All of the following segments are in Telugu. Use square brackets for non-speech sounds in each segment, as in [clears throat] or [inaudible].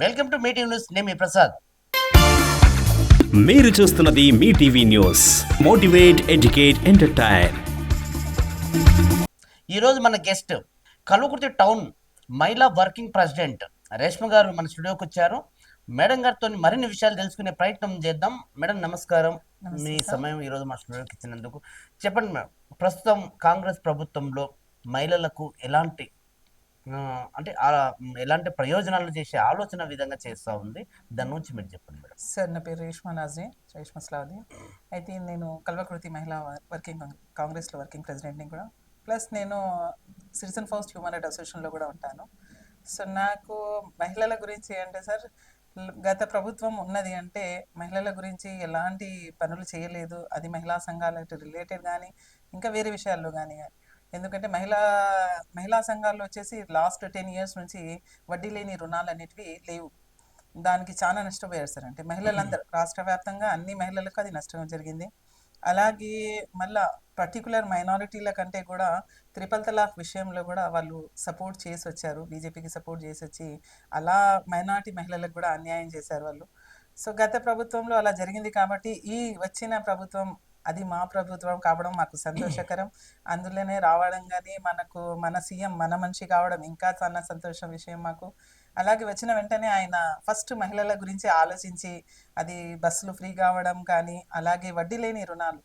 Welcome to meeting news. నేను మీ ప్రసాద్. మీరు చూస్తున్నది మీ TV news. Motivate educate entertain. ఈరోజు మన గెస్ట్ కలుకుర్తి టౌన్ మహిళా వర్కింగ్ ప్రెసిడెంట్ రేష్మ గారు మన స్టూడియోకి వచ్చారు. మేడం గారితో మరిన్ని విషయాలు తెలుసుకునే ప్రయత్నం చేద్దాం. మేడం నమస్కారం. మీ సమయం ఈరోజు మా స్టూడియోకి ఇచ్చినందుకు. చెప్పండి మేడం ప్రస్తుతం కాంగ్రెస్ ప్రభుత్వంలో మహిళలకు ఎలాంటి అంటే ఎలాంటి ప్రయోజనాలు చేసే ఆలోచన విధంగా చేస్తూ ఉంది. దాని నుంచి మీరు చెప్పండి మేడం. సార్ నా పేరు రేష్మా నాజ్రీ రేష్మా స్లావది అయితే నేను కల్వకృతి మహిళా వర్కింగ్ కాంగ్రెస్లో వర్కింగ్ ప్రెసిడెంట్ని కూడా. ప్లస్ నేను సిటిజన్ ఫస్ట్ హ్యూమన్ రైట్ అసోసియేషన్లో కూడా ఉంటాను. సో నాకు మహిళల గురించి అంటే సార్ గత ప్రభుత్వం ఉన్నది అంటే మహిళల గురించి ఎలాంటి పనులు చేయలేదు. అది మహిళా సంఘాలకు రిలేటెడ్ కానీ ఇంకా వేరే విషయాల్లో కానీ ఎందుకంటే మహిళా మహిళా సంఘాల్లో వచ్చేసి లాస్ట్ టెన్ ఇయర్స్ నుంచి వడ్డీ లేని రుణాలు అనేటివి లేవు. దానికి చాలా నష్టపోయారు సార్. అంటే మహిళలందరూ రాష్ట్ర వ్యాప్తంగా అన్ని మహిళలకు అది నష్టం జరిగింది. అలాగే మళ్ళా పర్టికులర్ మైనారిటీల కంటే కూడా త్రిపల్ తలాక్ విషయంలో కూడా వాళ్ళు సపోర్ట్ చేసి వచ్చారు. బీజేపీకి సపోర్ట్ చేసి వచ్చి అలా మైనారిటీ మహిళలకు కూడా అన్యాయం చేశారు వాళ్ళు. సో గత ప్రభుత్వంలో అలా జరిగింది కాబట్టి ఈ వచ్చిన ప్రభుత్వం అది మా ప్రభుత్వం కావడం మాకు సంతోషకరం. అందులోనే రావడం కానీ మనకు మన సీఎం మన మనిషి కావడం ఇంకా చాలా సంతోషం విషయం మాకు. అలాగే వచ్చిన వెంటనే ఆయన ఫస్ట్ మహిళల గురించి ఆలోచించి అది బస్సులు ఫ్రీ కావడం కానీ అలాగే వడ్డీ లేని రుణాలు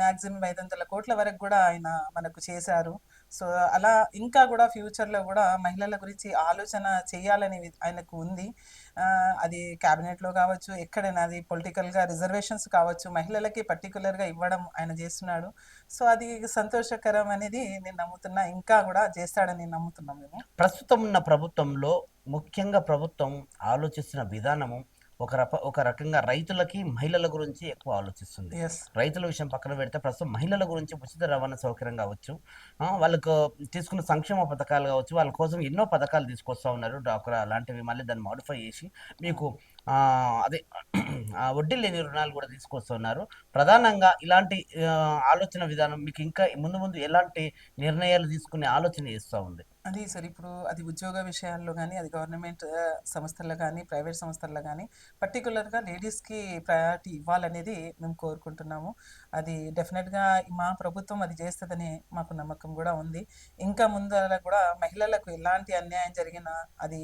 మ్యాక్సిమం ఐదు వందల కోట్ల వరకు కూడా ఆయన మనకు చేశారు. సో అలా ఇంకా కూడా ఫ్యూచర్లో కూడా మహిళల గురించి ఆలోచన చేయాలని ఆయనకు ఉంది. అది క్యాబినెట్లో కావచ్చు ఎక్కడైనా అది పొలిటికల్గా రిజర్వేషన్స్ కావచ్చు మహిళలకి పర్టికులర్గా ఇవ్వడం ఆయన చేస్తున్నాడు. సో అది సంతోషకరం అనేది నేను నమ్ముతున్నా ఇంకా కూడా చేస్తాడని నమ్ముతున్నాం మేము. ప్రస్తుతం ఉన్న ప్రభుత్వంలో ముఖ్యంగా ప్రభుత్వం ఆలోచిస్తున్న విధానము ఒక రక ఒక రకంగా రైతులకి మహిళల గురించి ఎక్కువ ఆలోచిస్తుంది. రైతుల విషయం పక్కన పెడితే ప్రస్తుతం మహిళల గురించి ఉచిత రవాణా సౌకర్యం కావచ్చు వాళ్ళకు తీసుకున్న సంక్షేమ పథకాలు కావచ్చు వాళ్ళ కోసం ఎన్నో పథకాలు తీసుకొస్తా ఉన్నారు. డాక్రా అలాంటివి మళ్ళీ దాన్ని మాడిఫై చేసి మీకు అదే ఆ, వడ్డీ లేని రుణాలు కూడా తీసుకొస్తున్నారు. ప్రధానంగా ఇలాంటి ఆలోచన విధానం మీకు ఇంకా ముందు ముందు ఎలాంటి నిర్ణయాలు తీసుకునే ఆలోచన చేస్తూ ఉంది? అది సార్ ఇప్పుడు అది ఉద్యోగ విషయాల్లో కానీ అది గవర్నమెంట్ సంస్థల్లో కానీ ప్రైవేట్ సంస్థల్లో కానీ పర్టికులర్గా లేడీస్కి ప్రయారిటీ ఇవ్వాలనేది మేము కోరుకుంటున్నాము. అది డెఫినెట్గా మా ప్రభుత్వం అది చేస్తుందని మాకు నమ్మకం కూడా ఉంది. ఇంకా ముందర కూడా మహిళలకు ఎలాంటి అన్యాయం జరిగినా అది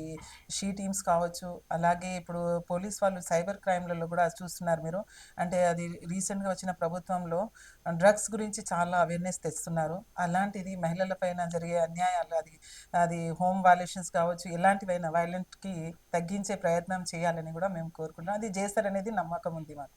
షీ టీమ్స్ కావచ్చు అలాగే ఇప్పుడు పోలీస్ వాళ్ళు సైబర్ క్రైమ్లలో కూడా చూస్తున్నారు మీరు. అంటే అది రీసెంట్గా వచ్చిన ప్రభుత్వంలో డ్రగ్స్ గురించి చాలా అవేర్నెస్ తెస్తున్నారు. అలాంటిది మహిళల పైన జరిగే అన్యాయాలు అది అది హోమ్ వైలేషన్స్ కావచ్చు ఇలాంటివైనా వైలెంట్కి తగ్గించే ప్రయత్నం చేయాలని కూడా మేము కోరుకుంటున్నాం. అది చేస్తారనేది నమ్మకం ఉంది మాకు.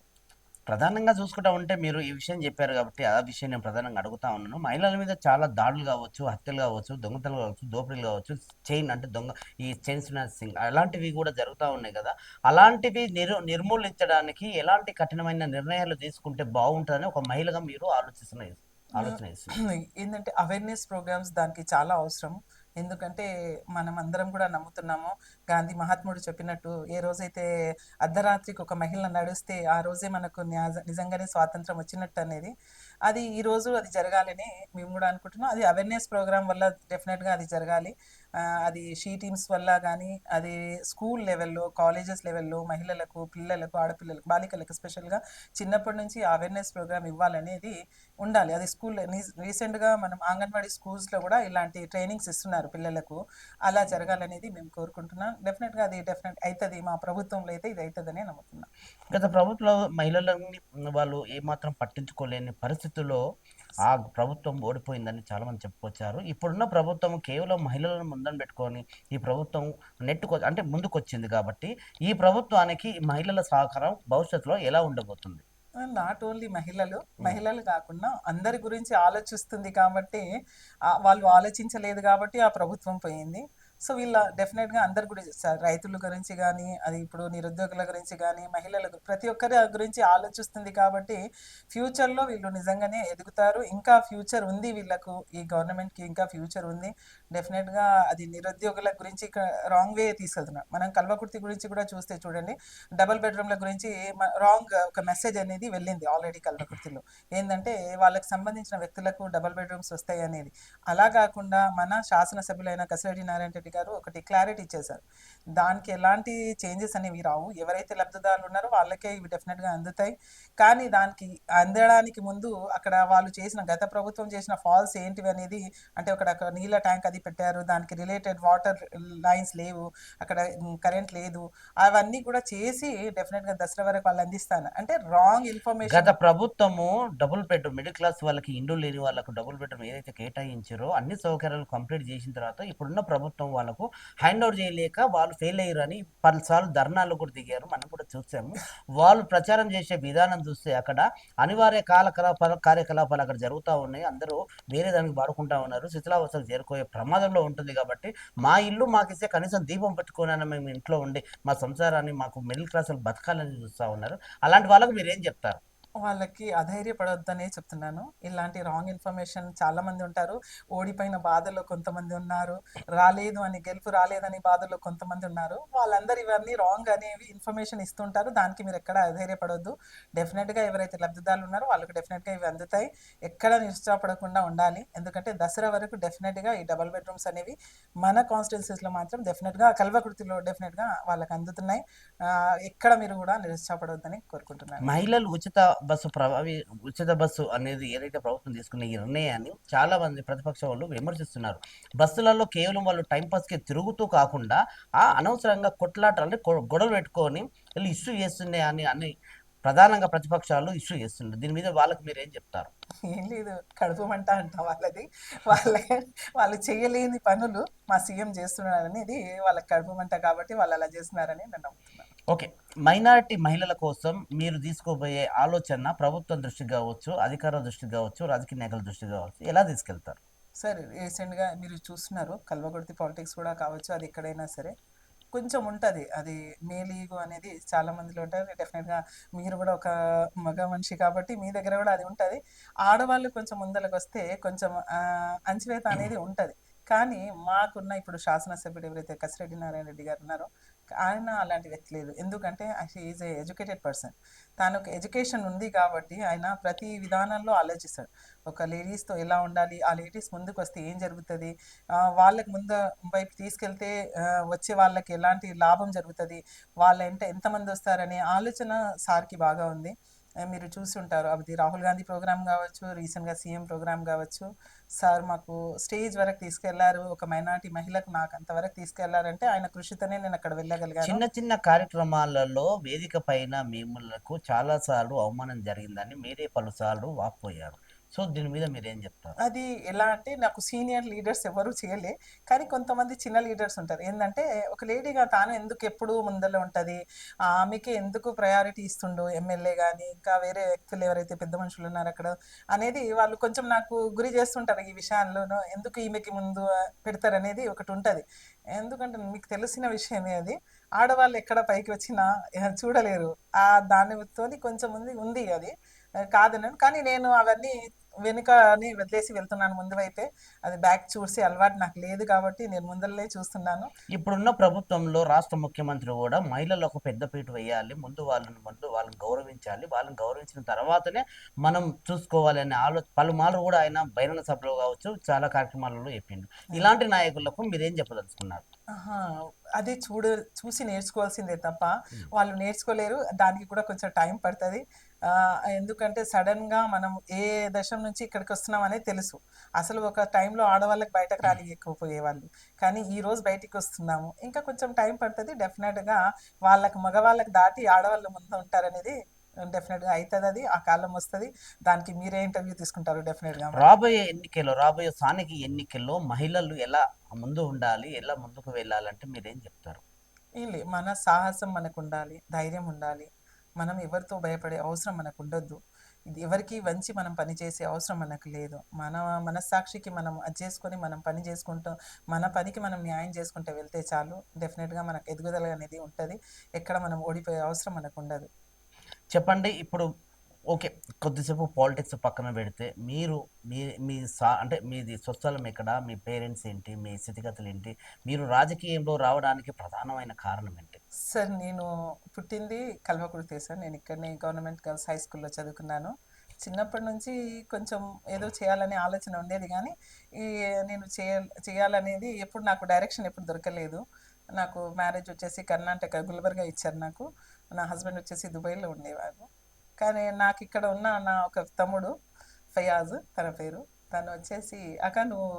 ప్రధానంగా చూసుకుంటా ఉంటే మీరు ఈ విషయం చెప్పారు కాబట్టి ఆ విషయం నేను ప్రధానంగా అడుగుతా ఉన్నాను. మహిళల మీద చాలా దాడులు కావచ్చు హత్యలు కావచ్చు దొంగతనాలు కావచ్చు దోపిడీలు కావచ్చు చైన్ అంటే దొంగ ఈ చైన్ స్నాచింగ్ అలాంటివి కూడా జరుగుతూ ఉన్నాయి కదా. అలాంటివి నిర్ నిర్మూలించడానికి ఎలాంటి కఠినమైన నిర్ణయాలు తీసుకుంటే బాగుంటుందని ఒక మహిళగా మీరు ఆలోచిస్తున్న ఆలోచన చేస్తున్నారు. [clears throat] ఏంటంటే అవేర్నెస్ ప్రోగ్రామ్స్ దానికి చాలా అవసరం. ఎందుకంటే మనం అందరం కూడా నమ్ముతున్నాము. గాంధీ మహాత్ముడు చెప్పినట్టు ఏ రోజైతే అర్ధరాత్రికి ఒక మహిళ నడిస్తే ఆ రోజే మనకు నిజంగానే స్వాతంత్రం వచ్చినట్టు అనేది అది ఈ రోజు అది జరగాలని మేము కూడా అనుకుంటున్నాం. అది అవేర్నెస్ ప్రోగ్రామ్ వల్ల డెఫినెట్గా అది జరగాలి. అది షీ టీమ్స్ వల్ల కానీ అది స్కూల్ లెవెల్లో కాలేజెస్ లెవెల్లో మహిళలకు పిల్లలకు ఆడపిల్లలకు బాలికలకు స్పెషల్గా చిన్నప్పటి నుంచి అవేర్నెస్ ప్రోగ్రామ్ ఇవ్వాలనేది ఉండాలి. అది స్కూల్ రీసెంట్గా మనం అంగన్వాడీ స్కూల్స్లో కూడా ఇలాంటి ట్రైనింగ్స్ ఇస్తున్నారు పిల్లలకు. అలా జరగాలనేది మేము కోరుకుంటున్నాం. డెఫినెట్గా అది డెఫినెట్ అవుతుంది మా ప్రభుత్వంలో అయితే ఇది అవుతుందనే నమ్ముతున్నాం. గత ప్రభుత్వంలో మహిళలని వాళ్ళు ఏమాత్రం పట్టించుకోలేని పరిస్థితి పరిస్థితుల్లో ఆ ప్రభుత్వం ఓడిపోయిందని చాలా మంది చెప్పుకొచ్చారు. ఇప్పుడున్న ప్రభుత్వం కేవలం మహిళలను ముందని పెట్టుకొని ఈ ప్రభుత్వం నెట్టుకొ అంటే ముందుకొచ్చింది కాబట్టి ఈ ప్రభుత్వానికి మహిళల సహకారం భవిష్యత్తులో ఎలా ఉండబోతుంది? నాట్ ఓన్లీ మహిళలు మహిళలు కాకుండా అందరి గురించి ఆలోచిస్తుంది కాబట్టి వాళ్ళు ఆలోచించలేదు కాబట్టి ఆ ప్రభుత్వం పోయింది. సో వీళ్ళ డెఫినెట్గా అందరి గురించి రైతుల గురించి కానీ అది ఇప్పుడు నిరుద్యోగుల గురించి కానీ మహిళల ప్రతి ఒక్కరి గురించి ఆలోచిస్తుంది కాబట్టి ఫ్యూచర్లో వీళ్ళు నిజంగానే ఎదుగుతారు. ఇంకా ఫ్యూచర్ ఉంది వీళ్ళకు ఈ గవర్నమెంట్కి ఇంకా ఫ్యూచర్ ఉంది. డెఫినెట్గా అది నిరుద్యోగుల గురించి రాంగ్ వే తీసుకెళ్తున్నారు మనం కల్వకుర్తి గురించి కూడా చూస్తే చూడండి డబుల్ బెడ్రూమ్ల గురించి రాంగ్ ఒక మెసేజ్ అనేది వెళ్ళింది ఆల్రెడీ కల్వకుర్తిలో. ఏంటంటే వాళ్ళకి సంబంధించిన వ్యక్తులకు డబల్ బెడ్రూమ్స్ వస్తాయి అనేది. అలా కాకుండా మన శాసనసభ్యులైన కసిరెడ్డి నారాయణ రెడ్డి రెడ్డి గారు ఒకటి క్లారిటీ ఇచ్చేశారు. దానికి ఎలాంటి చేంజెస్ అనేవి రావు. ఎవరైతే లబ్ధిదారులు ఉన్నారో వాళ్ళకే ఇవి డెఫినెట్గా అందుతాయి. కానీ దానికి అందడానికి ముందు అక్కడ వాళ్ళు చేసిన గత ప్రభుత్వం చేసిన ఫాల్స్ ఏంటివి అనేది అంటే అక్కడ నీళ్ళ ట్యాంక్ అది పెట్టారు. దానికి రిలేటెడ్ వాటర్ లైన్స్ లేవు. అక్కడ కరెంట్ లేదు. అవన్నీ కూడా చేసి డెఫినెట్గా దసరా వరకు వాళ్ళు అందిస్తాను. అంటే రాంగ్ ఇన్ఫర్మేషన్ గత ప్రభుత్వము డబుల్ బెడ్రూమ్ మిడిల్ క్లాస్ వాళ్ళకి ఇండ్లు లేని వాళ్ళకు డబుల్ బెడ్రూమ్ ఏదైతే కేటాయించారో అన్ని సౌకర్యాలు కంప్లీట్ చేసిన తర్వాత ఇప్పుడున్న ప్రభుత్వం వాళ్ళకు హ్యాండ్ ఓవర్ చేయలేక వాళ్ళు ఫెయిల్ అయ్యారని పలుసార్లు ధర్నాలు కూడా దిగారు. మనం కూడా చూసాము. వాళ్ళు ప్రచారం చేసే విధానం చూస్తే అక్కడ అనివార్య కాలకలాపాలు కార్యకలాపాలు అక్కడ జరుగుతూ ఉన్నాయి. అందరూ వేరే దానికి వాడుకుంటా ఉన్నారు. శిథిలావస్థలు చేరుకోయే ప్రమాదంలో ఉంటుంది కాబట్టి మా ఇల్లు మాకు ఇస్తే కనీసం దీపం పెట్టుకోనని మేము ఇంట్లో ఉండి మా సంసారాన్ని మాకు మిడిల్ క్లాస్ బతకాలని చూస్తూ ఉన్నారు. అలాంటి వాళ్ళకు మీరు ఏం చెప్తారు? వాళ్ళకి అధైర్యపడొద్దనే చెప్తున్నాను. ఇలాంటి రాంగ్ ఇన్ఫర్మేషన్ చాలా మంది ఉంటారు. ఓడిపోయిన బాధలో కొంతమంది ఉన్నారు. రాలేదు అని గెలుపు రాలేదని బాధలో కొంతమంది ఉన్నారు. వాళ్ళందరూ ఇవన్నీ రాంగ్ అనేవి ఇన్ఫర్మేషన్ ఇస్తుంటారు. దానికి మీరు ఎక్కడ అధైర్యపడొద్దు. డెఫినెట్గా ఎవరైతే లబ్ధిదారులు ఉన్నారో వాళ్ళకి డెఫినెట్గా ఇవి అందుతాయి. ఎక్కడ నిరుత్సాహపడకుండా ఉండాలి. ఎందుకంటే దసరా వరకు డెఫినెట్గా ఈ డబల్ బెడ్రూమ్స్ అనేవి మన కాన్స్టిట్యున్సీస్లో మాత్రం డెఫినెట్గా కల్వకృతిలో డెఫినెట్గా వాళ్ళకి అందుతున్నాయి. ఎక్కడ మీరు కూడా నిరుత్సాహపడొద్దని కోరుకుంటున్నాను. మహిళలు ఉచిత బస్సు ప్రభావి ఉచిత బస్సు అనేది ఏదైతే ప్రభుత్వం తీసుకున్న ఈ నిర్ణయాన్ని చాలా మంది ప్రతిపక్ష వాళ్ళు విమర్శిస్తున్నారు. బస్సులలో కేవలం వాళ్ళు టైం పాస్కి తిరుగుతూ కాకుండా ఆ అనవసరంగా కొట్లాట అంటే గొడవలు పెట్టుకొని వీళ్ళు ఇష్యూ చేస్తున్నాయి అని అని ప్రధానంగా ప్రతిపక్షాలు ఇష్యూ చేస్తున్నారు. దీని మీద వాళ్ళకి మీరు ఏం చెప్తారు? ఏం లేదు. కడుపు మంట అంట వాళ్ళది. వాళ్ళ వాళ్ళు చేయలేని పనులు మా సీఎం చేస్తున్నారనేది వాళ్ళకి కడుపు మంట కాబట్టి వాళ్ళు అలా చేస్తున్నారని నేను నమ్ముతున్నాను ఓకే. మైనారిటీ మహిళల కోసం మీరు తీసుకోబోయే ఆలోచన ప్రభుత్వం దృష్టికి కావచ్చు అధికార దృష్టి కావచ్చు రాజకీయ నేతల దృష్టి కావచ్చు. ఎలా తీసుకెళ్తారు? సరే రీసెంట్గా మీరు చూస్తున్నారు కల్వకుర్తి పాలిటిక్స్ కూడా కావచ్చు అది ఎక్కడైనా సరే. కొంచెం ఉంటుంది. అది మేలీగు అనేది చాలా మందిలో ఉంటుంది డెఫినెట్గా మీరు కూడా ఒక మగ మనిషి కాబట్టి మీ దగ్గర కూడా అది ఉంటుంది. ఆడవాళ్ళు కొంచెం ముందరకు వస్తే కొంచెం అంచివేత అనేది ఉంటుంది. కానీ మాకున్న ఇప్పుడు శాసనసభ్యుడు ఎవరైతే కసిరెడ్డి నారాయణ రెడ్డి గారు ఉన్నారో ఆయన అలాంటి వ్యక్తి లేదు ఎందుకంటే ఈజ్ ఏ ఎడ్యుకేటెడ్ పర్సన్ తాను ఒక ఎడ్యుకేషన్ ఉంది కాబట్టి ఆయన ప్రతి విధానంలో ఆలోచిస్తాడు. ఒక లేడీస్తో ఎలా ఉండాలి? ఆ లేడీస్ ముందుకు వస్తే ఏం జరుగుతుంది? వాళ్ళకి ముందు వైపు తీసుకెళ్తే వచ్చే వాళ్ళకి ఎలాంటి లాభం జరుగుతుంది? వాళ్ళ ఎంత ఎంతమంది వస్తారనే ఆలోచన సార్కి బాగా ఉంది. మీరు చూసి ఉంటారు. అది రాహుల్ గాంధీ ప్రోగ్రామ్ కావచ్చు రీసెంట్గా సీఎం ప్రోగ్రామ్ కావచ్చు. సార్ మాకు స్టేజ్ వరకు తీసుకెళ్ళారు. ఒక మైనార్టీ మహిళకు నాకు అంతవరకు తీసుకెళ్ళారంటే ఆయన కృషితోనే నేను అక్కడ వెళ్ళగలిగాను. చిన్న చిన్న కార్యక్రమాలలో వేదిక పైన మిమ్మల్ని చాలా సార్లు అవమానం జరిగిందని మీరే పలుసార్లు వాపోయారు. సో దీని మీద మీరు ఏం చెప్తారు? అది ఎలా అంటే నాకు సీనియర్ లీడర్స్ ఎవరు చేయలే. కానీ కొంతమంది చిన్న లీడర్స్ ఉంటారు. ఏంటంటే ఒక లేడీగా తాను ఎందుకు ఎప్పుడు ముందర ఉంటుంది? ఆమెకి ఎందుకు ప్రయారిటీ ఇస్తుండు ఎమ్మెల్యే కానీ ఇంకా వేరే వ్యక్తులు ఎవరైతే పెద్ద మనుషులు ఉన్నారు అక్కడ అనేది వాళ్ళు కొంచెం నాకు గురి చేస్తుంటారు ఈ విషయాల్లోనూ. ఎందుకు ఈమెకి ముందు పెడతారు అనేది ఒకటి ఉంటుంది. ఎందుకంటే మీకు తెలిసిన విషయమే అది. ఆడవాళ్ళు ఎక్కడ పైకి వచ్చినా చూడలేరు. ఆ దానితో కొంచెం ఉంది ఉంది అది. Eh, కాదనను కానీ నేను అవన్నీ వెనుకని వదిలేసి వెళ్తున్నాను ముందు వైపే అది బ్యాక్ చూసి అలవాటు నాకు లేదు కాబట్టి నేను ముందరలే చూస్తున్నాను. ఇప్పుడున్న ప్రభుత్వంలో రాష్ట్ర ముఖ్యమంత్రి కూడా మహిళలకు పెద్దపీట వేయాలి ముందు వాళ్ళని ముందు వాళ్ళని గౌరవించాలి వాళ్ళని గౌరవించిన తర్వాతనే మనం చూసుకోవాలి అనే ఆలో పలుమార్లు కూడా ఆయన బహిరంగ సభలో కావచ్చు చాలా కార్యక్రమాలలో చెప్పిండు. ఇలాంటి నాయకులకు మీరేం చెప్పదలుచుకున్నారు? అది చూడ చూసి నేర్చుకోవాల్సిందే తప్ప. వాళ్ళు నేర్చుకోలేరు దానికి కూడా కొంచెం టైం పడుతుంది. ఎందుకంటే సడన్గా మనం ఏ దశ నుంచి ఇక్కడికి వస్తున్నాం అనేది తెలుసు. అసలు ఒక టైంలో ఆడవాళ్ళకి బయటకు రానియకపోయేవాళ్ళు. కానీ ఈ రోజు బయటికి వస్తున్నాము. ఇంకా కొంచెం టైం పడుతుంది డెఫినెట్గా వాళ్ళకి మగవాళ్ళకి దాటి ఆడవాళ్ళు ముందు ఉంటారనేది డెఫినెట్గా అవుతుంది అది. ఆ కాలం వస్తుంది. దానికి మీరే ఇంటర్వ్యూ తీసుకుంటారు డెఫినెట్గా రాబోయే ఎన్నికల్లో రాబోయే స్థానిక ఎన్నికల్లో మహిళలు ఎలా ముందు ఉండాలి ఎలా ముందుకు వెళ్ళాలంటే మీరేం చెప్తారు? మన సాహసం మనకు ఉండాలి ధైర్యం ఉండాలి. మనం ఎవరితో భయపడే అవసరం మనకు ఉండొద్దు ఇది ఎవరికి వంచి మనం పని చేసే అవసరం మనకు లేదు. మన మనస్సాక్షికి మనం అది చేసుకొని మనం పని చేసుకుంటాం మన పనికి మనం న్యాయం చేసుకుంటూ వెళ్తే చాలు. డెఫినెట్గా మనకు ఎదుగుదల అనేది ఉంటుంది. ఎక్కడ మనం ఓడిపోయే అవసరం మనకు ఉండదు చెప్పండి ఇప్పుడు ఓకే కొద్దిసేపు పాలిటిక్స్ పక్కన పెడితే మీరు మీ మీ సా అంటే మీది స్వస్థలం ఎక్కడ మీ పేరెంట్స్ ఏంటి మీ స్థితిగతులు ఏంటి మీరు రాజకీయంలో రావడానికి ప్రధానమైన కారణం ఏంటి? సార్ నేను పుట్టింది కల్వకుర్తి సార్. నేను ఇక్కడనే గవర్నమెంట్ గర్ల్స్ హై స్కూల్లో చదువుకున్నాను. చిన్నప్పటి నుంచి కొంచెం ఏదో చేయాలనే ఆలోచన ఉండేది కానీ ఈ నేను చేయ చేయాలనేది ఎప్పుడు నాకు డైరెక్షన్ ఎప్పుడు దొరకలేదు. నాకు మ్యారేజ్ వచ్చేసి కర్ణాటక గుల్బర్గా ఇచ్చారు నాకు. నా హస్బెండ్ వచ్చేసి దుబాయ్లో ఉండేవారు. కానీ నాకు ఇక్కడ ఉన్న నా ఒక తమ్ముడు ఫయాజ్ తన పేరు. తను వచ్చేసి అక్క నువ్వు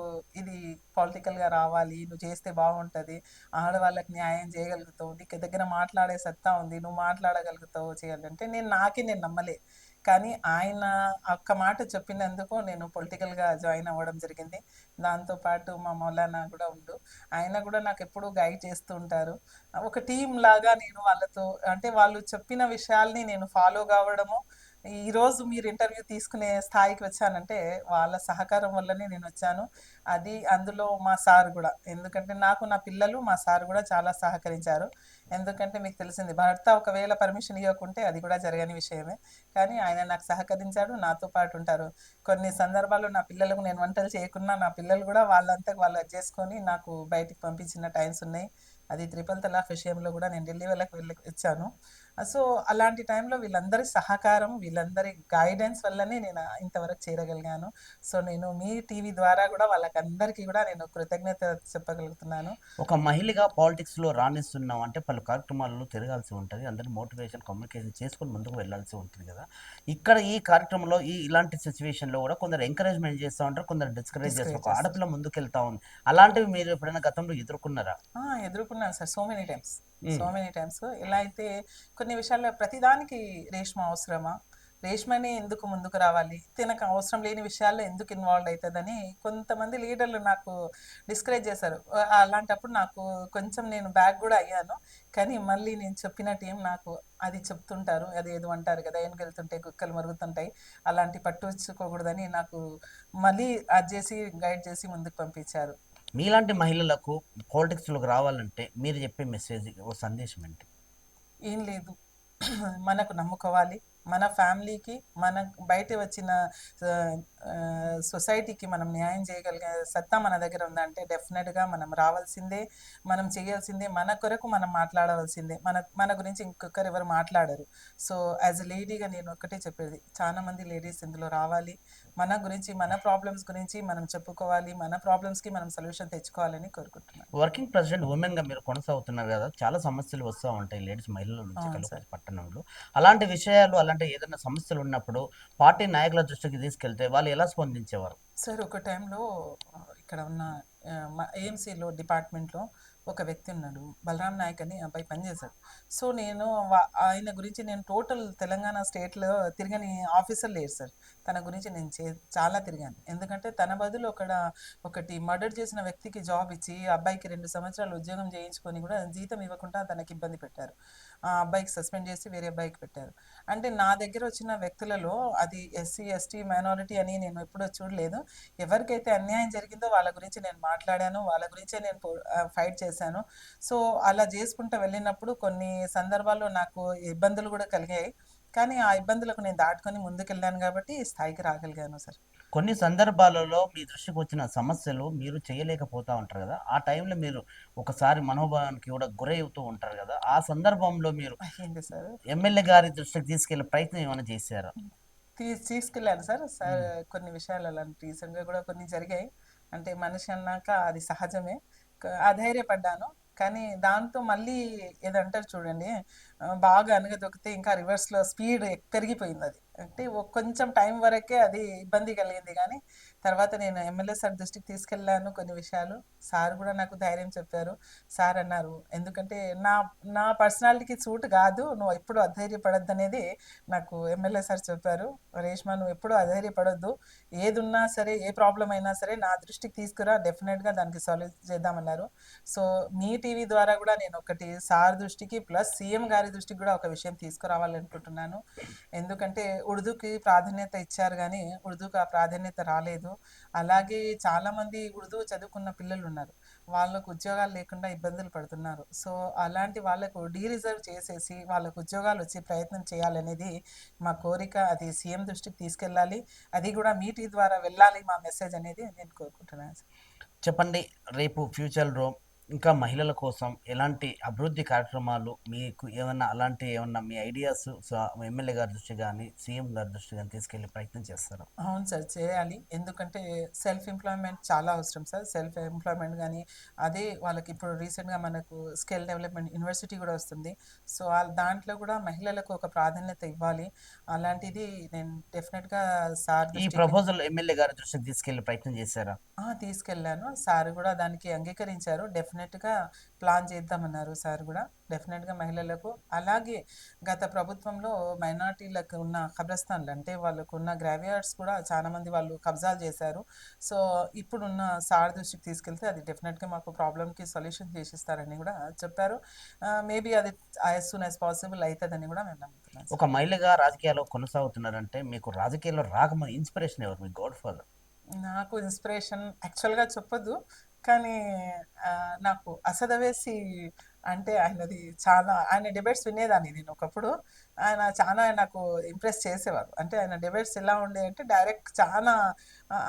ఇది పొలిటికల్గా రావాలి నువ్వు చేస్తే బాగుంటుంది ఆడవాళ్ళకి న్యాయం చేయగలుగుతావు నీకు దగ్గర మాట్లాడే సత్తా ఉంది నువ్వు మాట్లాడగలుగుతావు చేయాలంటే నేను నాకే నేను నమ్మలే. కానీ ఆయన ఒక్క మాట చెప్పినందుకు నేను పొలిటికల్గా జాయిన్ అవ్వడం జరిగింది. దాంతోపాటు మా మౌలానా కూడా ఉండు. ఆయన కూడా నాకు ఎప్పుడూ గైడ్ చేస్తూ ఉంటారు. ఒక టీం లాగా నేను వాళ్ళతో అంటే వాళ్ళు చెప్పిన విషయాల్ని నేను ఫాలో కావడము ఈరోజు మీరు ఇంటర్వ్యూ తీసుకునే స్థాయికి వచ్చానంటే వాళ్ళ సహకారం వల్లనే నేను వచ్చాను. అది అందులో మా సార్ కూడా. ఎందుకంటే నాకు నా పిల్లలు మా సార్ కూడా చాలా సహకరించారు. ఎందుకంటే మీకు తెలిసింది భర్త ఒకవేళ పర్మిషన్ ఇవ్వకుంటే అది కూడా జరగని విషయమే. కానీ ఆయన నాకు సహకరించాడు నాతో పాటు ఉంటారు. కొన్ని సందర్భాల్లో నా పిల్లలకు నేను వంటలు చేయకున్నా నా పిల్లలు కూడా వాళ్ళంతా వాళ్ళు చేసుకొని నాకు బయటికి పంపించిన టైమ్స్ ఉన్నాయి. అది త్రిపల్ తలాక్ విషయంలో కూడా నేను ఢిల్లీ వాళ్ళకి వెళ్ళి వచ్చాను. సో అలాంటి టైంలో వీళ్ళందరి సహకారం వీళ్ళందరి గైడెన్స్ వల్లనే నేను ఇంతవరకు చేరగలిగాను. సో నేను మీ టీవీ ద్వారా కూడా వాళ్ళకందరికీ కూడా నేను కృతజ్ఞత చెప్పగలుగుతున్నాను. ఒక మహిళగా పాలిటిక్స్లో రాణిస్తున్నాం అంటే పలు కార్యక్రమాల్లో తిరగాల్సి ఉంటుంది. అందరి మోటివేషన్ కమ్యూనికేషన్ చేసుకొని ముందుకు వెళ్ళాల్సి ఉంటుంది కదా. ఇక్కడ ఈ కార్యక్రమంలో ఈ ఇలాంటి సిచ్యువేషన్లో కూడా కొందరు ఎంకరేజ్మెంట్ చేస్తూ ఉంటారు కొందరు డిస్కరేజ్ చేస్తారు. ఆడపిల్ల ముందుకు వెళ్తా ఉంది. అలాంటివి మీరు ఎప్పుడైనా గతంలో ఎదుర్కొన్నారా? ఎదుర్కొన్నాను sir so many times. So many times. ఇలా అయితే కొన్ని విషయాల్లో ప్రతిదానికి రేష్మ అవసరమా? రేష్మనే ఎందుకు ముందుకు రావాలి? తినకు అవసరం లేని విషయాల్లో ఎందుకు ఇన్వాల్వ్ అవుతుందని కొంతమంది లీడర్లు నాకు డిస్కరేజ్ చేశారు. అలాంటప్పుడు నాకు కొంచెం నేను బ్యాక్ కూడా అయ్యాను. కానీ మళ్ళీ నేను చెప్పినట్టు ఏం నాకు అది చెప్తుంటారు. అది ఏదో అంటారు కదా వెళ్తుంటే కుక్కలు మరుగుతుంటాయి. అలాంటి పట్టుకోకూడదని నాకు మళ్ళీ అది చేసి గైడ్ చేసి ముందుకు పంపించారు. మీలాంటి మహిళలకు పాలిటిక్స్లోకి రావాలంటే మీరు చెప్పే మెసేజ్ ఓ సందేశం ఏంటి? ఏం లేదు. [clears throat] మనకు నమ్ముకోవాలి. మన ఫ్యామిలీకి మన బయట వచ్చిన సొసైటీకి మనం న్యాయం చేయగలిగే సత్తా మన దగ్గర ఉందంటే డెఫినెట్గా మనం రావాల్సిందే మనం చేయాల్సిందే మన కొరకు మనం మాట్లాడవలసిందే. మన మన గురించి ఇంకొకరు ఎవరు మాట్లాడరు. సో యాజ్ ఎ లేడీగా నేను ఒక్కటే చెప్పేది. చాలా మంది లేడీస్ ఇందులో రావాలి. మన గురించి మన ప్రాబ్లమ్స్ గురించి మనం చెప్పుకోవాలి. మన ప్రాబ్లమ్స్కి మనం సొల్యూషన్ తెచ్చుకోవాలని కోరుకుంటున్నాను. వర్కింగ్ ప్రెసిడెంట్ ఉమెన్గా మీరు కొనసాగుతున్నారు కదా చాలా సమస్యలు వస్తూ ఉంటాయి లేడీస్ మహిళల నుంచి పట్టణంలో. అలాంటి విషయాలు అలాంటి ఏదైనా సమస్యలు ఉన్నప్పుడు పార్టీ నాయకుల దృష్టికి తీసుకెళ్తే వాళ్ళు ఎలా స్పందించేవారు? సార్ ఒక టైంలో ఇక్కడ ఉన్న ఏఎంసీలో డిపార్ట్మెంట్లో ఒక వ్యక్తి ఉన్నాడు. బలరాం నాయక్ అని అబ్బాయి పనిచేశాడు. సో నేను ఆయన గురించి నేను టోటల్ తెలంగాణ స్టేట్లో తిరగని ఆఫీసర్ లేరు సార్. తన గురించి నేను చే చాలా తిరిగాను. ఎందుకంటే తన బదులు ఒకడ ఒకటి మర్డర్ చేసిన వ్యక్తికి జాబ్ ఇచ్చి అబ్బాయికి రెండు సంవత్సరాలు ఉద్యోగం చేయించుకొని కూడా జీతం ఇవ్వకుండా తనకి ఇబ్బంది పెట్టారు. ఆ అబ్బాయికి సస్పెండ్ చేసి వేరే అబ్బాయికి పెట్టారు. అంటే నా దగ్గర వచ్చిన వ్యక్తులలో అది ఎస్సీ ఎస్టీ మైనారిటీ అని నేను ఎప్పుడూ చూడలేదు. ఎవరికైతే అన్యాయం జరిగిందో వాళ్ళ గురించి నేను మాట్లాడాను వాళ్ళ గురించే నేను ఫైట్ చేశాను. సో అలా చేసుకుంటూ వెళ్ళినప్పుడు కొన్ని సందర్భాల్లో నాకు ఇబ్బందులు కూడా కలిగాయి. కానీ ఆ ఇబ్బందులకు నేను దాటుకొని ముందుకెళ్ళాను కాబట్టి ఈ స్థాయికి రాగలిగాను సార్. కొన్ని సందర్భాలలో మీ దృష్టికి వచ్చిన సమస్యలు మీరు చేయలేకపోతా ఉంటారు కదా. ఆ టైంలో మీరు ఒకసారి మనోభావానికి కూడా గురై అవుతూ ఉంటారు కదా. ఆ సందర్భంలో మీరు ఎమ్మెల్యే గారి దృష్టికి తీసుకెళ్ళే ప్రయత్నం ఏమైనా చేశారా? తీసుకెళ్ళాను సార్. సార్ కొన్ని విషయాలు అలాంటి రీసెంట్గా కూడా కొన్ని జరిగాయి. అంటే మనిషి అన్నాక అది సహజమే. అధైర్యపడ్డాను. కానీ దాంతో మళ్ళీ ఏదంటారు చూడండి బాగా అనగదొక్కితే ఇంకా రివర్స్లో స్పీడ్ పెరిగిపోయింది అది. అంటే కొంచెం టైం వరకే అది ఇబ్బంది కలిగింది. కానీ తర్వాత నేను ఎమ్మెల్యే సార్ దృష్టికి తీసుకెళ్ళాను కొన్ని విషయాలు. సార్ కూడా నాకు ధైర్యం చెప్పారు. సార్ అన్నారు ఎందుకంటే నా నా పర్సనాలిటీకి సూట్ కాదు. నువ్వు ఎప్పుడు అధైర్యపడద్దు అనేది నాకు ఎమ్మెల్యే సార్ చెప్పారు. రేష్మా నువ్వు ఎప్పుడు అధైర్యపడొద్దు. ఏదున్నా సరే ఏ ప్రాబ్లం అయినా సరే నా దృష్టికి తీసుకురా. డెఫినెట్గా దానికి సాల్వ్ చేద్దామన్నారు. సో మీ టీవీ ద్వారా కూడా నేను ఒకటి సార్ దృష్టికి ప్లస్ సీఎం గారి దృష్టికి కూడా ఒక విషయం తీసుకురావాలనుకుంటున్నాను. ఎందుకంటే ఉర్దూకి ప్రాధాన్యత ఇచ్చారు కానీ ఉర్దూకి ఆ ప్రాధాన్యత రాలేదు. అలాగే చాలామంది ఉర్దూ చదువుకున్న పిల్లలు ఉన్నారు వాళ్ళకు ఉద్యోగాలు లేకుండా ఇబ్బందులు పడుతున్నారు. సో అలాంటి వాళ్ళకు డీ రిజర్వ్ చేసేసి వాళ్ళకు ఉద్యోగాలు వచ్చే ప్రయత్నం చేయాలనేది మా కోరిక. అది సీఎం దృష్టికి తీసుకెళ్ళాలి. అది కూడా మీటీ ద్వారా వెళ్ళాలి మా మెసేజ్ అనేది నేను కోరుకుంటున్నాను చెప్పండి రేపు ఫ్యూచర్లో ఇంకా మహిళల కోసం ఎలాంటి అభివృద్ధి కార్యక్రమాలు మీకు ఏమన్నా అలాంటి ఏమన్నా మీ ఐడియాస్ ఎమ్మెల్యే గారి దృష్టి కానీ సీఎం గారి దృష్టి కానీ తీసుకెళ్ళే ప్రయత్నం చేస్తారా? అవును సార్ చేయాలి. ఎందుకంటే సెల్ఫ్ ఎంప్లాయ్మెంట్ చాలా అవసరం సార్. సెల్ఫ్ ఎంప్లాయ్మెంట్ కానీ అదే వాళ్ళకి ఇప్పుడు రీసెంట్గా మనకు స్కిల్ డెవలప్మెంట్ యూనివర్సిటీ కూడా వస్తుంది. సో దాంట్లో కూడా మహిళలకు ఒక ప్రాధాన్యత ఇవ్వాలి. అలాంటిది నేను డెఫినెట్గా సార్ ఈ ప్రపోజల్ ఎమ్మెల్యే గారి దృష్టికి తీసుకెళ్ళే ప్రయత్నం చేశారా? తీసుకెళ్ళాను. సార్ కూడా దానికి అంగీకరించారు. డెఫినెట్గా ప్లాన్ చేద్దామన్నారు సార్ కూడా. డెఫినెట్గా మహిళలకు అలాగే గత ప్రభుత్వంలో మైనార్టీలకు ఉన్న ఖబ్రస్థాన్లు అంటే వాళ్ళకు ఉన్న గ్రావియార్డ్స్ కూడా చాలా మంది వాళ్ళు కబ్జాలు చేశారు. సో ఇప్పుడున్న సార్ దృష్టికి తీసుకెళ్తే అది డెఫినెట్గా మాకు ప్రాబ్లమ్కి సొల్యూషన్ చేసిస్తారని కూడా చెప్పారు. మేబీ అది యాజ్ సూన్ యాజ్ పాసిబుల్ అవుతుందని కూడా మేము నమ్ముతున్నాం. ఒక మహిళగా రాజకీయాల్లో కొనసాగుతున్నారంటే మీకు రాజకీయాల్లో రాకముందు ఇన్స్పిరేషన్ ఎవరు? మీ గాడ్ ఫాదర్ నాకు ఇన్స్పిరేషన్ యాక్చువల్గా చెప్పొద్దు. కానీ నాకు అసదవేసి అంటే ఆయనది చాలా ఆయన డిబేట్స్ వినేదాన్ని నేను ఒకప్పుడు. ఆయన చాలా నాకు ఇంప్రెస్ చేసేవారు. అంటే ఆయన డిబేట్స్ ఎలా ఉండే అంటే డైరెక్ట్ చాలా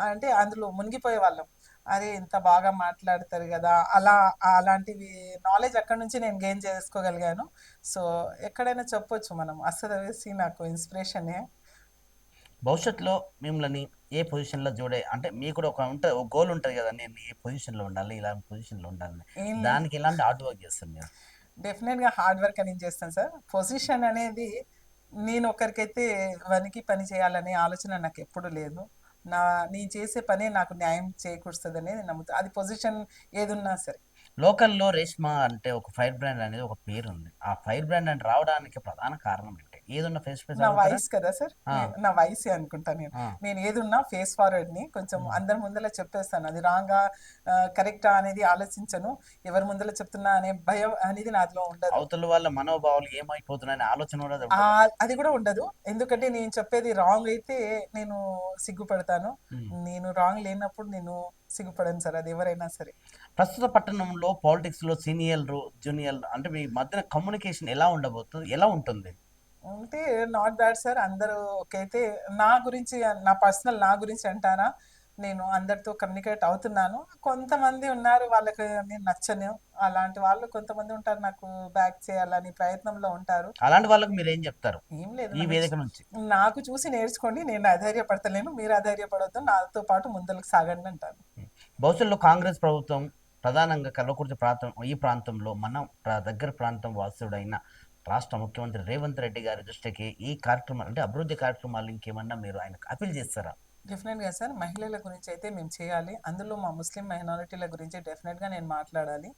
అంటే అందులో మునిగిపోయే వాళ్ళం అరే ఇంత బాగా మాట్లాడతారు కదా! అలా అలాంటివి నాలెడ్జ్ అక్కడ నుంచి నేను గెయిన్ చేసుకోగలిగాను. సో ఎక్కడైనా చెప్పొచ్చు మనం. అసదవేసి నాకు ఇన్స్పిరేషనే భవిష్యత్తులో మిమ్మల్ని ఏ పొజిషన్లో చూడే అంటే మీకు కూడా ఒక ఉంటుంది ఒక గోల్ ఉంటుంది కదా నేను ఏ పొజిషన్లో ఉండాలి ఇలాంటి పొజిషన్లో ఉండాలని. దానికి ఎలాంటి హార్డ్ వర్క్ చేస్తారు మీరు? డెఫినెట్గా హార్డ్ వర్క్ అని చేస్తాను సార్. పొజిషన్ అనేది నేను ఒకరికైతే వనికి పని చేయాలనే ఆలోచన నాకు ఎప్పుడు లేదు. నా నేను చేసే పనే నాకు న్యాయం చేకూరుస్తుంది అనేది నమ్ముతా అది పొజిషన్ ఏదున్నా సరే. లోకల్లో రేష్మా అంటే ఒక ఫైర్ బ్రాండ్ అనేది ఒక పేరు ఉంది ఆ ఫైర్ బ్రాండ్ అని రావడానికి ప్రధాన కారణం ఏదన్నా ఫేస్ ఫేస్ నా వాయిస్ కదా సార్. నా వాయిస్ అనుకుంటా నేను. నేను ఏదున్నా ఫేస్ ఫార్వర్డ్ని కొంచెం అందరి ముందర చెప్పేస్తాను. అది రాంగా కరెక్టా అనేది ఆలోచించను. ఎవరి ముందర చెప్తున్నా అనే భయం అనేది నాలో ఉండదు. అవతల వాళ్ళ మనోభావాలు ఏమైపోతున్నాయనే ఆలోచన ఉండదు. అది కూడా ఉండదు. ఎందుకంటే నేను చెప్పేది రాంగ్ అయితే నేను సిగ్గుపడతాను. నేను రాంగ్ లేనప్పుడు నేను సిగ్గుపడను సార్ అది ఎవరైనా సరే. ప్రస్తుత పట్టణంలో పాలిటిక్స్లో సీనియర్ జూనియర్ అంటే మీ మధ్యన కమ్యూనికేషన్ ఎలా ఉండబోతుంది ఎలా ఉంటుంది? ఉంటే నాట్ బ్యాడ్ సార్. అందరూ ఒకైతే నా గురించి నా పర్సనల్ నా గురించి అంటారా? నేను అందరితో కమ్యూనికేట్ అవుతున్నాను. కొంతమంది ఉన్నారు వాళ్ళకి నేను నచ్చను. అలాంటి వాళ్ళు కొంతమంది ఉంటారు నాకు బ్యాక్ చేయాలని ప్రయత్నంలో ఉంటారు. అలాంటి వాళ్ళకి మీరు ఏం చెప్తారు? ఏం లేదు ఈ వేదిక నుంచి. నాకు చూసి నేర్చుకోండి. నేను అధైర్యపడతలేను. మీరు అధైర్యపడొద్దు. నాతో పాటు ముందరకు సాగండి అంటాను భవిష్యత్తులో కాంగ్రెస్ ప్రభుత్వం ప్రధానంగా కల్వకుర్తి ప్రాంతం ఈ ప్రాంతంలో మన దగ్గర ప్రాంతం వాసుడైన రాష్ట్ర ముఖ్యమంత్రి రేవంత్ రెడ్డి గారి దృష్టికి ఈ కార్యక్రమాలు అంటే అభివృద్ధి కార్యక్రమాలు ఇంకేమన్నా మీరు ఆయనకు అప్పీల్ చేస్తారా? డెఫినెట్గా సార్. మహిళల గురించి అయితే మేము చేయాలి. అందులో మా ముస్లిం మైనారిటీల గురించి డెఫినెట్గా నేను మాట్లాడాలి.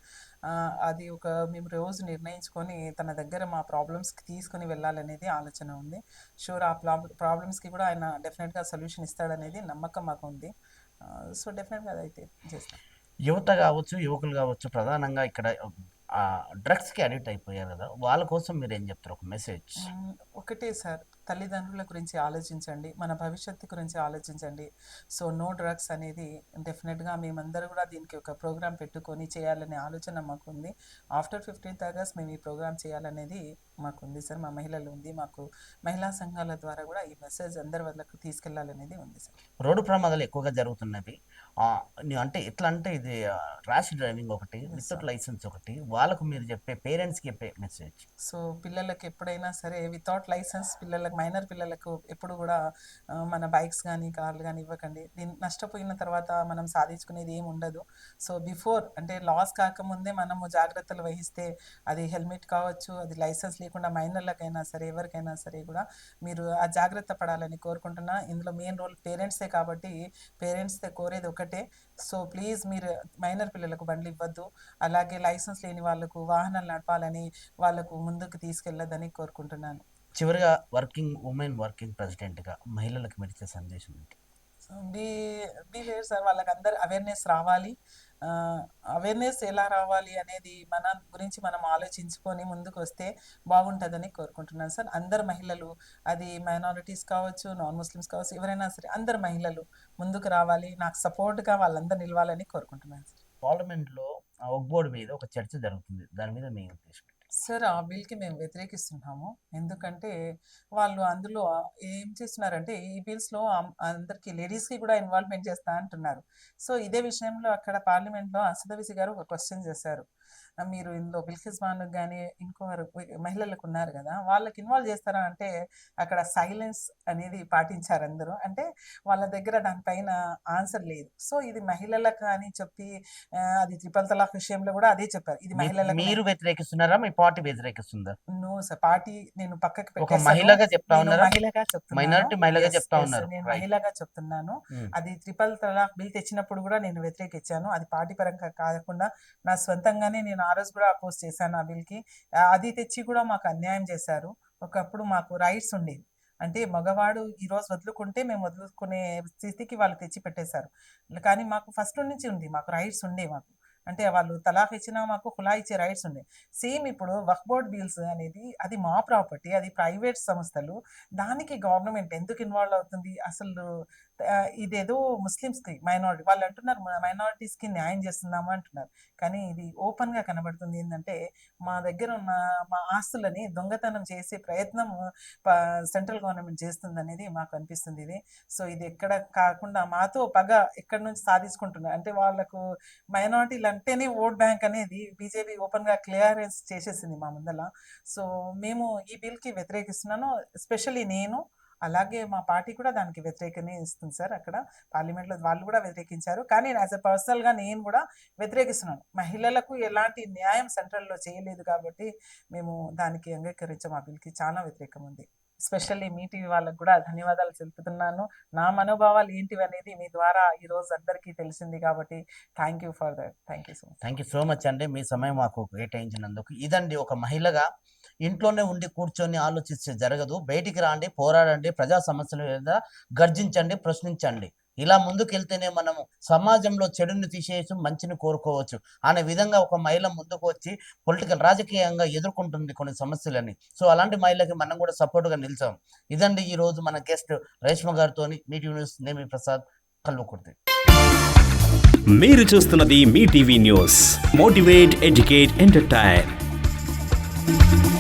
అది ఒక మేము రోజు నిర్ణయించుకొని తన దగ్గర మా ప్రాబ్లమ్స్కి తీసుకొని వెళ్ళాలనేది ఆలోచన ఉంది. షూర్ ఆ ప్రాబ్లమ్స్కి కూడా ఆయన డెఫినెట్గా సొల్యూషన్ ఇస్తాడనేది నమ్మకం మాకు ఉంది. సో డెఫినెట్గా అదైతే చేస్తాం. యువత కావచ్చు యువకులు కావచ్చు ప్రధానంగా ఇక్కడ డ్రగ్స్కి అడిక్ట్ అయిపోయారు కదా వాళ్ళ కోసం మీరు ఏం చెప్తారు? ఒక మెసేజ్ ఒకటే సార్. తల్లిదండ్రుల గురించి ఆలోచించండి మన భవిష్యత్తు గురించి ఆలోచించండి. సో నో డ్రగ్స్ అనేది డెఫినెట్గా మేమందరూ కూడా దీనికి ఒక ప్రోగ్రామ్ పెట్టుకొని చేయాలనే ఆలోచన మాకు ఉంది ఆఫ్టర్ ఫిఫ్టీన్త్ ఆగస్ట్ మేము ఈ ప్రోగ్రామ్ చేయాలనేది మాకు ఉంది సార్. మా మహిళలు ఉంది మాకు మహిళా సంఘాల ద్వారా కూడా ఈ మెసేజ్ అందరి వద్దకు తీసుకెళ్ళాలనేది ఉంది సార్. రోడ్డు ప్రమాదాలు ఎక్కువగా జరుగుతున్నవి. అంటే ఎట్లా అంటే ఇది ర్యాష్ డ్రైవింగ్ ఒకటి వితౌట్ లైసెన్స్ ఒకటి వాళ్ళకు మీరు చెప్పే పేరెంట్స్కి చెప్పే మెసేజ్. సో పిల్లలకి ఎప్పుడైనా సరే వితౌట్ లైసెన్స్ పిల్లలకు మైనర్ పిల్లలకు ఎప్పుడు కూడా మన బైక్స్ కానీ కార్లు కానీ ఇవ్వకండి. దీన్ని నష్టపోయిన తర్వాత మనం సాధించుకునేది ఏమి ఉండదు. సో బిఫోర్ అంటే లాస్ కాకముందే మనము జాగ్రత్తలు వహిస్తే అది హెల్మెట్ కావచ్చు అది లైసెన్స్ లేకుండా మైనర్లకైనా సరే ఎవరికైనా సరే కూడా మీరు ఆ జాగ్రత్త పడాలని కోరుకుంటున్నా. ఇందులో మెయిన్ రోల్ పేరెంట్సే కాబట్టి పేరెంట్స్ కోరేది ఒకటే. సో ప్లీజ్ మీరు మైనర్ పిల్లలకు బండ్లు ఇవ్వద్దు. అలాగే లైసెన్స్ లేని వాళ్ళకు వాహనాలు నడపాలని వాళ్ళకు ముందుకు తీసుకెళ్ళదని కోరుకుంటున్నాను. చివరిగా వర్కింగ్ ఉమెన్ వర్కింగ్ ప్రెసిడెంట్గా మహిళలకు మీరు ఇచ్చే సందేశం ఏంటి? బీ సార్ వాళ్ళకి అందరు అవేర్నెస్ రావాలి అవేర్నెస్ ఎలా రావాలి అనేది మన గురించి మనం ఆలోచించుకొని ముందుకు వస్తే బాగుంటుందని కోరుకుంటున్నాను సార్. అందరు మహిళలు అది మైనారిటీస్ కావచ్చు నాన్ ముస్లిమ్స్ కావచ్చు ఎవరైనా సరే అందరు మహిళలు ముందుకు రావాలి. నాకు సపోర్ట్గా వాళ్ళందరూ నిలవాలని కోరుకుంటున్నాను సార్. పార్లమెంట్లో ఒక బోర్డు మీద ఒక చర్చ జరుగుతుంది. దాని మీద మీ ఉద్దేశం? సార్ ఆ బిల్కి మేము వ్యతిరేకిస్తున్నాము. ఎందుకంటే వాళ్ళు అందులో ఏం చేస్తున్నారంటే ఈ బిల్స్లో అందరికి లేడీస్కి కూడా ఇన్వాల్వ్మెంట్ చేస్తా అంటున్నారు. సో ఇదే విషయంలో అక్కడ పార్లమెంట్లో అసదవిసి గారు ఒక క్వశ్చన్ చేశారు. మీరు ఇందులో బిల్కిస్ బాను కానీ ఇంకొకరు మహిళలకు ఉన్నారు కదా వాళ్ళకి ఇన్వాల్వ్ చేస్తారా అంటే అక్కడ సైలెన్స్ అనేది పాటించారు అందరూ అంటే వాళ్ళ దగ్గర దానిపైన ఆన్సర్ లేదు. సో ఇది మహిళలకు అని చెప్పి అది త్రిపల్ తలాక్ విషయంలో కూడా అదే చెప్పారు. ఇది మహిళలకు మీరు వ్యతిరేకిస్తున్నారా? మీ పార్టీ వ్యతిరేకిస్తుందా? నో సార్ పార్టీ నేను పక్కకి ఒక. మహిళగా చెప్తా ఉన్నారా? మహిళగా చెప్తున్నాను. మైనారిటీ మహిళగా చెప్తా ఉన్నారు. నేను. మహిళగా చెప్తున్నాను. Hmm. అది త్రిపల్ తలాక్ బిల్ తెచ్చినప్పుడు కూడా నేను వ్యతిరేకించాను. అది పార్టీ పరంగా కాకుండా నా సొంతంగానే నేను ఆ రోజు కూడా అపోజ్ చేశాను ఆ బిల్కి. అది తెచ్చి కూడా మాకు అన్యాయం చేశారు. ఒకప్పుడు మాకు రైట్స్ ఉండేవి. అంటే మగవాడు ఈ రోజు వదులుకుంటే మేము వదులుకునే స్థితికి వాళ్ళు తెచ్చి పెట్టేశారు కానీ మాకు ఫస్ట్ నుంచి ఉంది. మాకు రైట్స్ ఉండే మాకు. అంటే వాళ్ళు తలాఖ్ ఇచ్చినా మాకు హులా ఇచ్చే రైట్స్ ఉండే. సేమ్ ఇప్పుడు వక్ బోర్డ్ బిల్స్ అనేది అది మా ప్రాపర్టీ అది ప్రైవేట్ సంస్థలు. దానికి గవర్నమెంట్ ఎందుకు ఇన్వాల్వ్ అవుతుంది? అసలు ఇదేదో ముస్లిమ్స్కి మైనారిటీ వాళ్ళు అంటున్నారు మైనారిటీస్కి న్యాయం చేస్తున్నాము అంటున్నారు. కానీ ఇది ఓపెన్గా కనబడుతుంది ఏంటంటే మా దగ్గర ఉన్న మా ఆస్తులని దొంగతనం చేసే ప్రయత్నం సెంట్రల్ గవర్నమెంట్ చేస్తుంది అనేది మాకు అనిపిస్తుంది ఇది. సో ఇది ఎక్కడ కాకుండా మాతో పగ ఎక్కడి నుంచి సాధించుకుంటున్నారు? అంటే వాళ్ళకు మైనారిటీలు అంటేనే ఓట్ బ్యాంక్ అనేది బీజేపీ ఓపెన్గా క్లియరెన్స్ చేసేసింది మా ముందల. సో మేము ఈ బిల్కి వ్యతిరేకిస్తున్నాను. ఎస్పెషల్లీ నేను అలాగే మా పార్టీ కూడా దానికి వ్యతిరేకనే ఇస్తుంది సార్ అక్కడ. పార్లమెంట్లో వాళ్ళు కూడా వ్యతిరేకించారు. కానీ యాజ్ అ పర్సనల్గా నేను కూడా వ్యతిరేకిస్తున్నాను. మహిళలకు ఎలాంటి న్యాయం సెంట్రల్లో చేయలేదు కాబట్టి మేము దానికి అంగీకరించాం ఆ బిల్కి చాలా వ్యతిరేకం ఉంది. ఎస్పెషల్లీ మీ టీవీ వాళ్ళకు కూడా ధన్యవాదాలు తెలుపుతున్నాను. నా మనోభావాలు ఏంటివి అనేది మీ ద్వారా ఈరోజు అందరికీ తెలిసింది కాబట్టి thank you for that thank you so much thank you so much అండి. మీ సమయం మాకు కేటాయించినందుకు. ఇదండి ఒక మహిళగా ఇంట్లోనే ఉండి కూర్చొని ఆలోచిస్తే జరగదు. బయటికి రాండి పోరాడండి ప్రజా సమస్యల మీద గర్జించండి ప్రశ్నించండి. ఇలా ముందుకెళ్తేనే మనము సమాజంలో చెడుని తీసేసి మంచిని కోరుకోవచ్చు. అనే విధంగా ఒక మహిళ ముందుకు వచ్చి పొలిటికల్ రాజకీయంగా ఎదుర్కొంటుంది కొన్ని సమస్యలని. సో అలాంటి మహిళకి మనం కూడా సపోర్ట్గా నిలిచాం. ఇదండి ఈ రోజు మన గెస్ట్ రేష్మ గారితో మీటి న్యూస్ నేమి ప్రసాద్ కల్వకుర్తి. మీరు చూస్తున్నది మీ TV news. Motivate educate entertain.